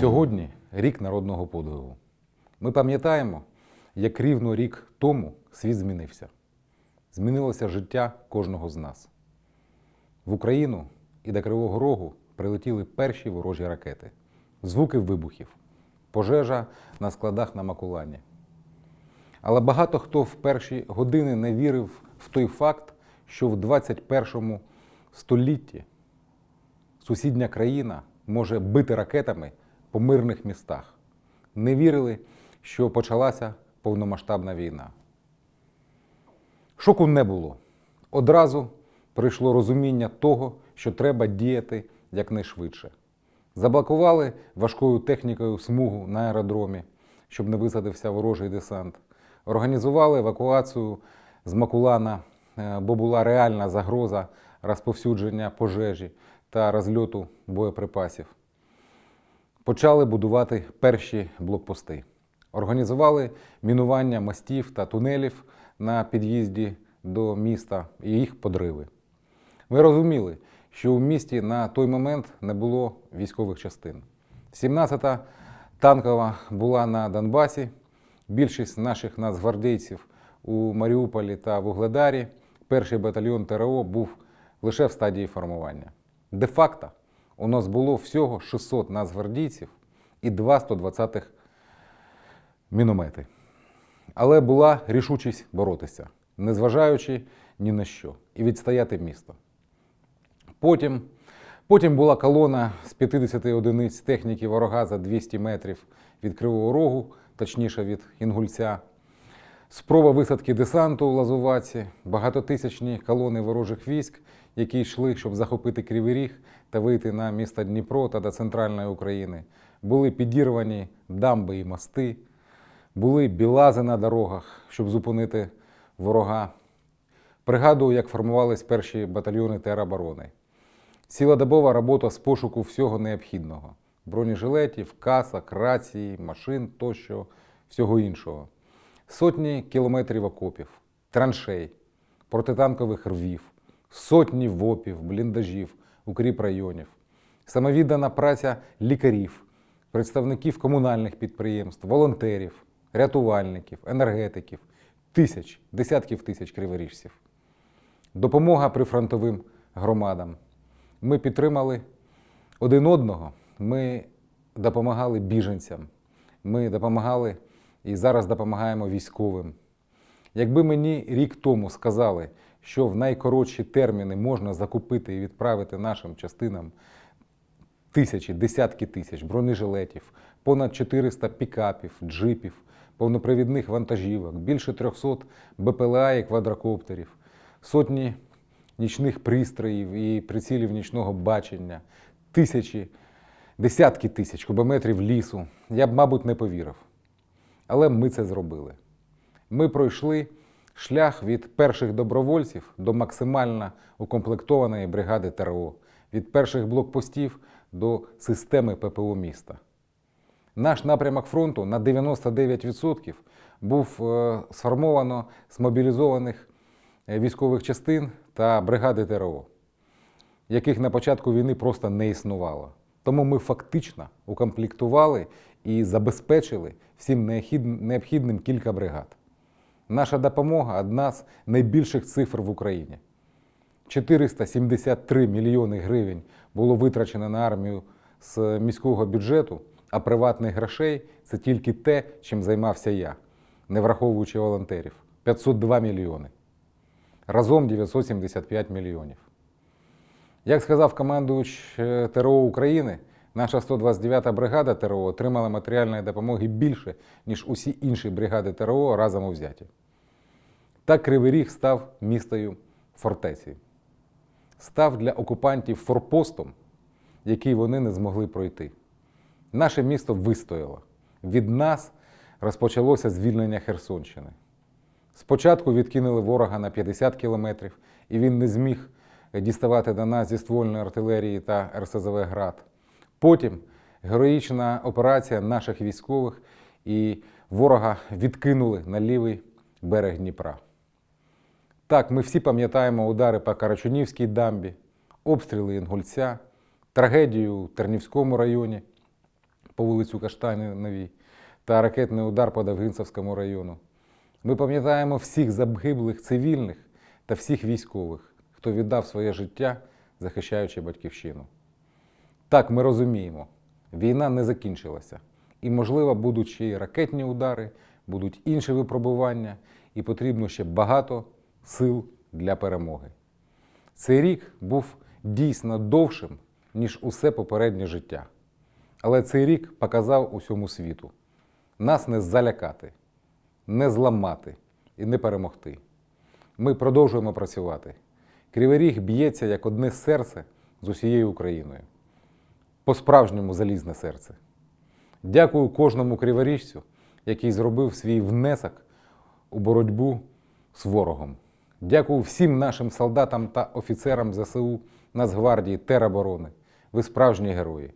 Сьогодні рік народного подвигу. Ми пам'ятаємо, як рівно рік тому світ змінився. Змінилося життя кожного з нас. В Україну і до Кривого Рогу прилетіли перші ворожі ракети, звуки вибухів, пожежа на складах на Макулані. Але багато хто в перші години не вірив в той факт, що в 21 столітті сусідня країна може бити ракетами по мирних містах. Не вірили, що почалася повномасштабна війна. Шоку не було. Одразу прийшло розуміння того, що треба діяти якнайшвидше. Заблокували важкою технікою смугу на аеродромі, щоб не висадився ворожий десант. Організували евакуацію з Макулана, е, бо була реальна загроза розповсюдження пожежі та розльоту боєприпасів. Почали будувати перші блокпости. Організували мінування мостів та тунелів на під'їзді до міста і їх подриви. Ми розуміли, що у місті на той момент не було військових частин. 17-та танкова була на Донбасі. Більшість наших нацгвардійців у Маріуполі та Вугледарі. Перший батальйон ТРО був лише в стадії формування. Де-факто у нас було всього 600 нацгвардійців і 2 120-х міномети. Але була рішучість боротися, незважаючи ні на що, і відстояти місто. Потім, потім була колона з 50 одиниць техніки ворога за 200 метрів від Кривого Рогу, точніше від Інгульця. Спроба висадки десанту у Лазуваці, багатотисячні колони ворожих військ, які йшли, щоб захопити Кривий Ріг та вийти на місто Дніпро та до центральної України. Були підірвані дамби і мости, були білази на дорогах, щоб зупинити ворога. Пригадую, як формувались перші батальйони тероборони. Цілодобова робота з пошуку всього необхідного: бронежилетів, касок, рації, машин тощо, всього іншого. Сотні кілометрів окопів, траншей, протитанкових рвів, сотні вопів, бліндажів, укріпрайонів, самовіддана праця лікарів, представників комунальних підприємств, волонтерів, рятувальників, енергетиків, тисяч, десятків тисяч криворіжців. Допомога прифронтовим громадам. Ми підтримали один одного, ми допомагали біженцям, ми допомагали і зараз допомагаємо військовим. Якби мені рік тому сказали, що в найкоротші терміни можна закупити і відправити нашим частинам тисячі, десятки тисяч бронежилетів, понад 400 пікапів, джипів, повнопривідних вантажівок, більше 300 БПЛА і квадрокоптерів, сотні нічних пристроїв і прицілів нічного бачення, тисячі, десятки тисяч кубометрів лісу, я б, мабуть, не повірив. Але ми це зробили. Ми пройшли шлях від перших добровольців до максимально укомплектованої бригади ТРО, від перших блокпостів до системи ППО міста. Наш напрямок фронту на 99% був е, сформовано з мобілізованих е, військових частин та бригади ТРО, яких на початку війни просто не існувало. Тому ми фактично укомплектували і забезпечили всім необхідним кілька бригад. Наша допомога одна з найбільших цифр в Україні. 473 мільйони гривень було витрачено на армію з міського бюджету, а приватних грошей це тільки те, чим займався я, не враховуючи волонтерів 502 мільйони. Разом 975 мільйонів. Як сказав командувач е, ТРО України, наша 129-та бригада ТРО отримала матеріальної допомоги більше, ніж усі інші бригади ТРО разом узяті. Так Кривий Ріг став містою фортеці, став для окупантів форпостом, який вони не змогли пройти. Наше місто вистояло. Від нас розпочалося звільнення Херсонщини. Спочатку відкинули ворога на 50 кілометрів, і він не зміг діставати до нас зі ствольної артилерії та РСЗВ «Град». Потім героїчна операція наших військових і ворога відкинули на лівий берег Дніпра. Так, ми всі пам'ятаємо удари по Карачунівській дамбі, обстріли Інгульця, трагедію у Тернівському районі, по вулицю Каштановій та ракетний удар по Давгинцевському району. Ми пам'ятаємо всіх загиблих цивільних та всіх військових, хто віддав своє життя, захищаючи батьківщину. Так, ми розуміємо, війна не закінчилася. І, можливо, будуть ще й ракетні удари, будуть інші випробування, і потрібно ще багато сил для перемоги. Цей рік був дійсно довшим, ніж усе попереднє життя. Але цей рік показав усьому світу: нас не залякати, не зламати і не перемогти. Ми продовжуємо працювати. Кривий Ріг б'ється як одне серце з усією Україною. По-справжньому залізне серце. Дякую кожному криворіжцю, який зробив свій внесок у боротьбу з ворогом. Дякую всім нашим солдатам та офіцерам ЗСУ, Нацгвардії, тероборони. Ви справжні герої.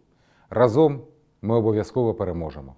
Разом ми обов'язково переможемо.